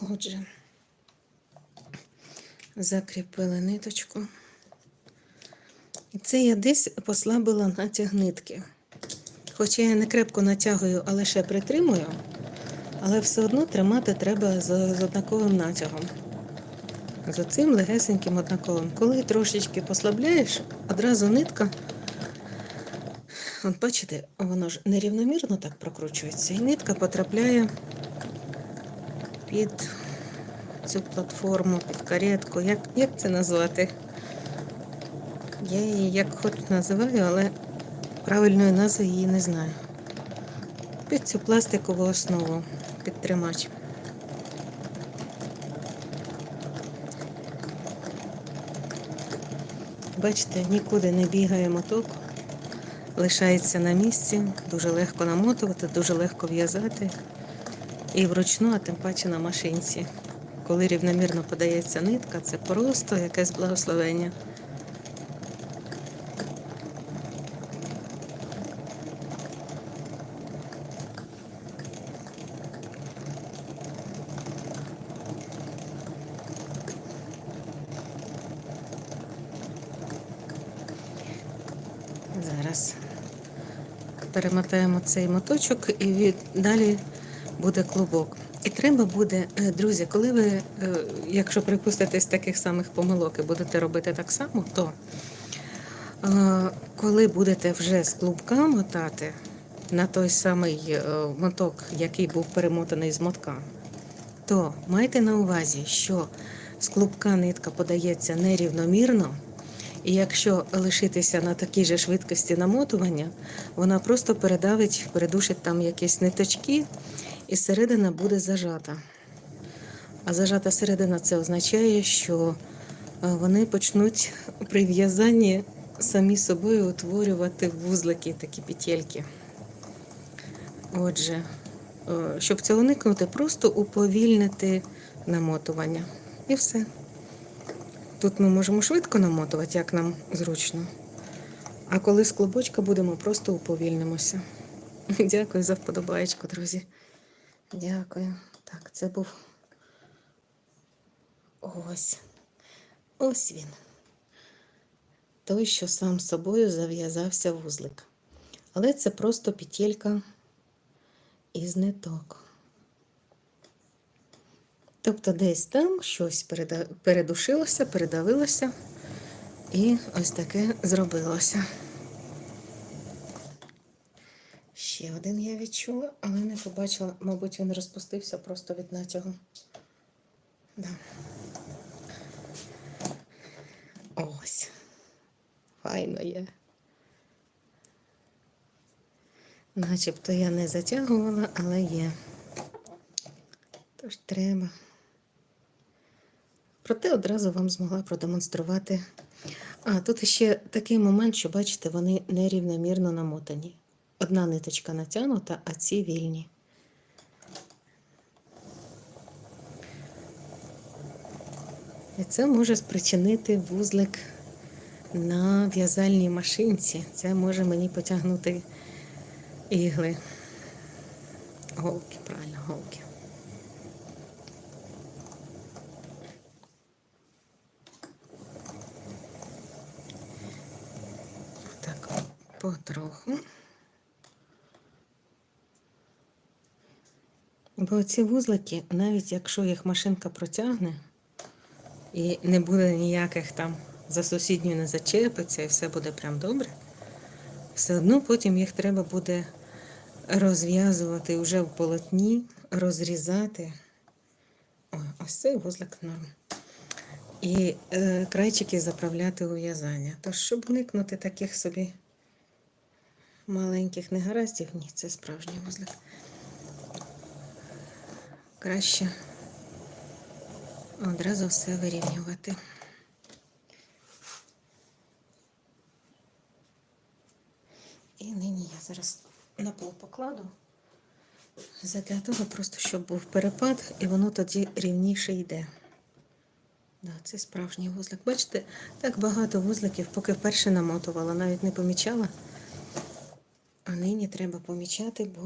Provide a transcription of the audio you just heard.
Отже, закріпили ниточку. І це я десь послабила натяг нитки. Хоча я не крепко натягую, а лише притримую, але все одно тримати треба з, з однаковим натягом. З оцим легесеньким однаковим. Коли трошечки послабляєш, одразу нитка. От бачите, воно ж нерівномірно так прокручується, і нитка потрапляє під цю платформу, під каретку. Як, як це назвати? Я її як хоч називаю, але правильної назви її не знаю. Під цю пластикову основу, під тримач. Бачите, нікуди не бігає моток, лишається на місці, дуже легко намотувати, дуже легко в'язати. І вручну, а тим паче на машинці. Коли рівномірно подається нитка, це просто якесь благословення. Зараз перемотаємо цей моточок і від... далі буде клубок. І треба буде, е, друзі, коли ви, е, якщо припуститесь таких самих помилок і будете робити так само, то е, коли будете вже з клубка мотати на той самий моток, який був перемотаний з мотка, то майте на увазі, що з клубка нитка подається нерівномірно, і якщо лишитися на такій же швидкості намотування, вона просто передавить, передушить там якісь ниточки, і середина буде зажата. А зажата середина це означає, що е, вони почнуть при в'язанні самі собою утворювати вузлики, такі петельки. Отже, е, щоб цього уникнути, просто уповільнити намотування. І все. Тут ми можемо швидко намотувати, як нам зручно. А коли з клубочка будемо, просто уповільнимося. Дякую за вподобаєчку, друзі. Дякую. Так, це був ось. Ось він. Той, що сам собою зав'язався вузлик. Але це просто петелька із ниток. Тобто десь там щось передушилося, передавилося, і ось таке зробилося. Ще один я відчула, але не побачила, мабуть, він розпустився просто від натягу. Да. Ось. Файно є. Начебто я не затягувала, але є. Тож треба. Проте одразу вам змогла продемонструвати. А, тут ще такий момент, що бачите, вони нерівномірно намотані. Одна ниточка натягнута, а ці вільні. І це може спричинити вузлик на в'язальній машинці. Це може мені потягнути ігли. Голки, правильно, голки. Так, потроху. Бо ці вузлики, навіть якщо їх машинка протягне, і не буде ніяких там за сусідньою не зачепиться, і все буде прям добре, все одно потім їх треба буде розв'язувати вже в полотні, розрізати. О, ось цей вузлик норм. І е, крайчики заправляти у в'язання. Тож, щоб уникнути таких собі маленьких негараздів, ні, це справжній вузлик. Краще одразу все вирівнювати. І нині я зараз на пол покладу. Задля того просто, щоб був перепад, і воно тоді рівніше йде. Да, це справжній вузлик. Бачите, так багато вузликів, поки вперше намотувала, навіть не помічала. А нині треба помічати, бо